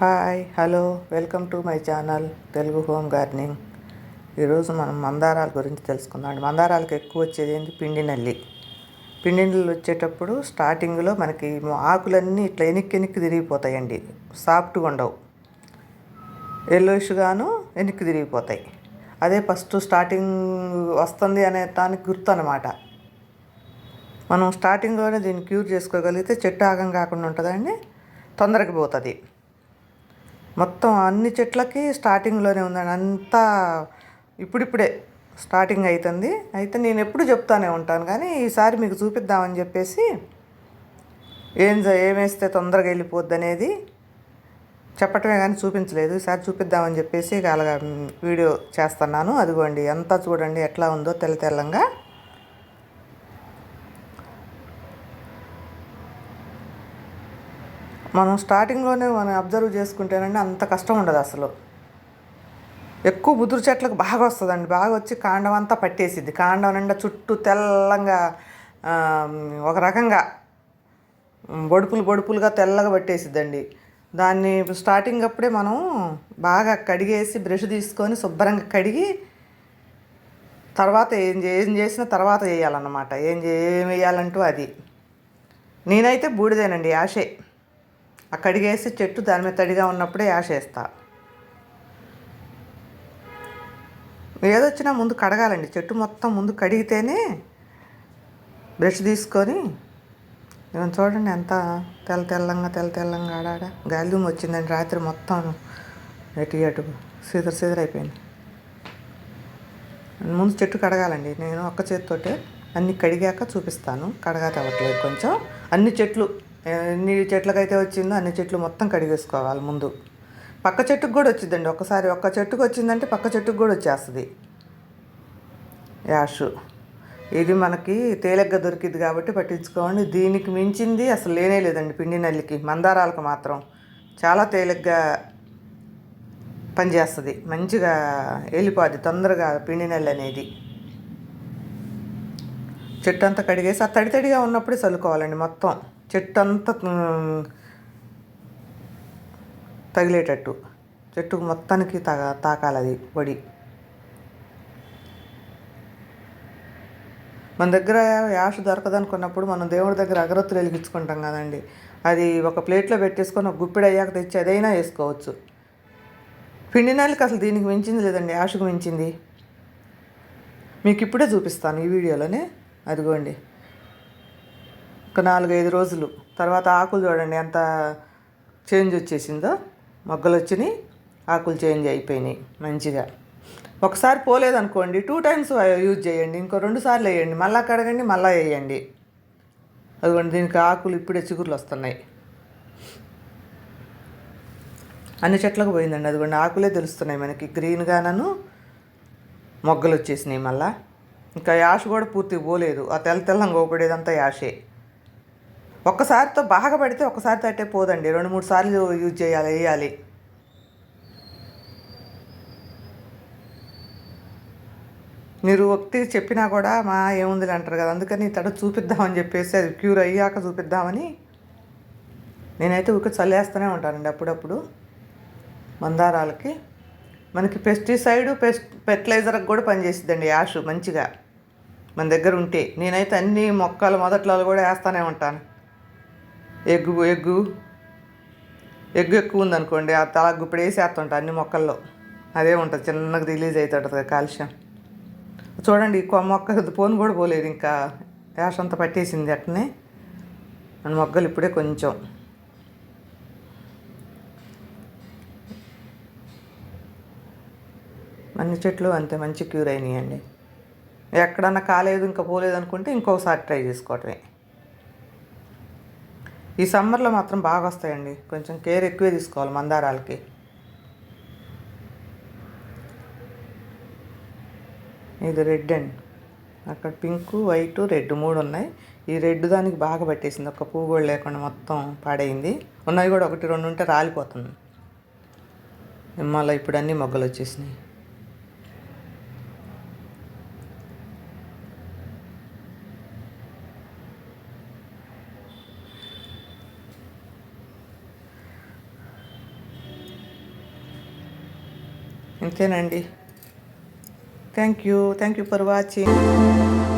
Hi hello welcome to my channel Telugu home gardening. ఈరోజు మనం మందారాల గురించి తెలుసుకుందాం అండి. మందారాలకు ఎక్కువ వచ్చేది ఏంటి పిండి నల్లి. పిండి నల్లి వచ్చేటప్పుడు స్టార్టింగ్లో మనకి ఆకులన్నీ ఇట్లా ఎనిక్కి ఎనిక్కి తిరిగిపోతాయండి. సాఫ్ట్గా ఉండవు. ఎల్లోయిష్గాను వెనక్కి తిరిగిపోతాయి. అదే ఫస్ట్ స్టార్టింగ్ వస్తుంది అనే దానికి గుర్తు అనమాట మనం స్టార్టింగ్లోనే దీన్ని క్యూర్ చేసుకోగలిగితే చెట్టు ఆగం కాకుండా ఉంటుందండి తొందరగా పోతుంది. మొత్తం అన్ని చెట్లకి స్టార్టింగ్లోనే ఉందండి. అంతా ఇప్పుడిప్పుడే స్టార్టింగ్ అవుతుంది అయితే నేను ఎప్పుడు చెప్తానే ఉంటాను. కానీ ఈసారి మీకు చూపిద్దామని చెప్పేసి ఏం జ- తొందరగా వెళ్ళిపోద్ది అనేది చెప్పటమే కానీ చూపించలేదు. ఈసారి చూపిద్దామని చెప్పేసి ఇక అలాగా వీడియో చేస్తున్నాను. అదిగోండి అంతా చూడండి ఎట్లా ఉందో తెల్ల తెల్లంగా. మనం స్టార్టింగ్లోనే మనం అబ్జర్వ్ చేసుకుంటేనండి అంత కష్టం ఉండదు అసలు. ఎక్కువ ముదురు చెట్లకు బాగా వస్తుందండి. బాగా వచ్చి కాండం అంతా పట్టేసిద్ది. కాండం నిండా చుట్టూ తెల్లంగా ఒక రకంగా బొడుపులు బొడుపులుగా తెల్లగా పట్టేసిద్దండి. దాన్ని స్టార్టింగ్ అప్పుడే మనం బాగా కడిగేసి బ్రష్ తీసుకొని శుభ్రంగా కడిగి తర్వాత ఏం ఏం చేసిన తర్వాత వేయాలన్నమాట ఏం ఏం వేయాలంటూ అది. నేనైతే బూడిదేనండి ఆశే. ఆ కడిగేసి చెట్టు దాని మీద తడిగా ఉన్నప్పుడే యాష వేస్తా ఏదొచ్చినా ముందు కడగాలండి. చెట్టు మొత్తం ముందు కడిగితేనే బ్రష్ తీసుకొని ఇవన్నీ చూడండి ఎంత తెల్ల తెల్లంగా తెల్ల తెల్లంగా ఆడాడ గాల్యూమ్ వచ్చిందండి. రాత్రి మొత్తం ఎటు అటు సీదర సీదర అయిపోయింది. ముందు చెట్టు కడగాలండి. నేను ఒక్క చేతితోటే అన్ని కడిగాక చూపిస్తాను. కడగా తవ్వట్లేదు కొంచెం. అన్ని చెట్లు ఎన్ని చెట్లకైతే వచ్చిందో అన్ని చెట్లు మొత్తం కడిగేసుకోవాలి ముందు. పక్క చెట్టుకు కూడా వచ్చిందండి ఒకసారి ఒక్క చెట్టుకు వచ్చిందంటే పక్క చెట్టుకు కూడా వచ్చేస్తుంది. యాష్. ఇది మనకి తేలిగ్గా దొరికింది కాబట్టి పట్టించుకోండి. దీనికి మించింది అసలు లేనే లేదండి పిండి నల్లికి. మందారాలకు మాత్రం చాలా తేలిగ్గా పనిచేస్తుంది. మంచిగా వెళ్ళిపోద్ది తొందరగా పిండి నెల్లి అనేది. చెట్టు అంతా కడిగేసి ఆ తడి తడిగా ఉన్నప్పుడే చల్లుకోవాలండి మొత్తం. చెట్టు అంతా తగిలేటట్టు. చెట్టుకు మొత్తానికి తాగా తాకాలి అది పొడి మన దగ్గర యాష్ దొరకదనుకున్నప్పుడు మనం దేవుడి దగ్గర అగరత్తులు వెలిగించుకుంటాం కదండి. అది ఒక ప్లేట్లో పెట్టేసుకొని ఒక గుప్పిడి అయ్యాక తెచ్చి అదైనా వేసుకోవచ్చు. పిండి అసలు దీనికి మించింది లేదండి యాషకు మించింది. మీకు ఇప్పుడే చూపిస్తాను ఈ వీడియోలోనే. అదిగోండి. ఒక నాలుగైదు రోజులు. తర్వాత ఆకులు చూడండి ఎంత చేంజ్ వచ్చేసిందో. మొగ్గలు వచ్చినాయి ఆకులు చేంజ్ అయిపోయినాయి మంచిగా. ఒకసారి పోలేదనుకోండి టూ టైమ్స్ యూజ్ చేయండి ఇంకో రెండు సార్లు వేయండి మళ్ళా కడగండి మళ్ళీ వేయండి. అదిగోండి దీనికి ఆకులు ఇప్పుడే చిగుర్లు వస్తున్నాయి. అన్ని చెట్లకు పోయిందండి అదిగోండి ఆకులే తెలుస్తున్నాయి మనకి. గ్రీన్గానను మొగ్గలు వచ్చేసినాయి మళ్ళా. ఇంకా యాష్ కూడా పూర్తిగా పోలేదు. ఆ తెల్ల తెల్లంగా ఊపడేదంతా యాషే. ఒక్కసారితో బాగా పడితే ఒక్కసారి తట్టే పోదండి. రెండు మూడు సార్లు యూజ్ చేయాలి వేయాలి. మీరు ఒకటి చెప్పినా కూడా మా ఏముంది అంటారు కదా. అందుకని తడ చూపిద్దామని చెప్పేసి అది క్యూర్ అయ్యాక చూపిద్దామని నేనైతే ఊరికే చల్లేస్తూనే ఉంటానండి అప్పుడప్పుడు మందారాలకి. మనకి పెస్టిసైడ్ పెస్ట్ ఫెర్టిలైజర్కి కూడా పనిచేసిద్దండి యాష్ మంచిగా. మన దగ్గర ఉంటే. నేనైతే అన్ని మొక్కలు మొదట్లో కూడా వేస్తూనే ఉంటాను. Egg egg. ఎగ్గు ఎక్కువ ఉందనుకోండి ఆ తల ఇప్పుడు వేసేస్తుంటా అన్ని మొక్కల్లో. అదే ఉంటుంది చిన్నగా రిలీజ్ అవుతుంటుంది కాల్షియం. చూడండి ఈ మొక్క పోను కూడా పోలేదు ఇంకా. యాష్ అంతా పట్టేసింది అట్నే. మన మొగ్గలు ఇప్పుడే కొంచెం. అన్ని చెట్లు అంతే మంచి క్యూర్ అయినాయండి. ఎక్కడన్నా కాలేదు ఇంకా పోలేదు అనుకుంటే ఇంకొకసారి ట్రై చేసుకోవటమే. ఈ సమ్మర్లో మాత్రం బాగా వస్తాయండి. కొంచెం కేర్ ఎక్కువే తీసుకోవాలి మందారాలకి. ఇది రెడ్ అండి. అక్కడ పింక్ వైట్ రెడ్ మూడు ఉన్నాయి. ఈ రెడ్ దానికి బాగా పట్టేసింది. ఒక పువ్వు కూడా లేకుండా మొత్తం పాడైంది. ఉన్నాయి కూడా ఒకటి రెండు ఉంటే రాలిపోతుంది. మళ్ళీ ఇప్పుడు అన్ని మొగ్గలు వచ్చేసినాయి. అంతేనండి thank you thank you for watching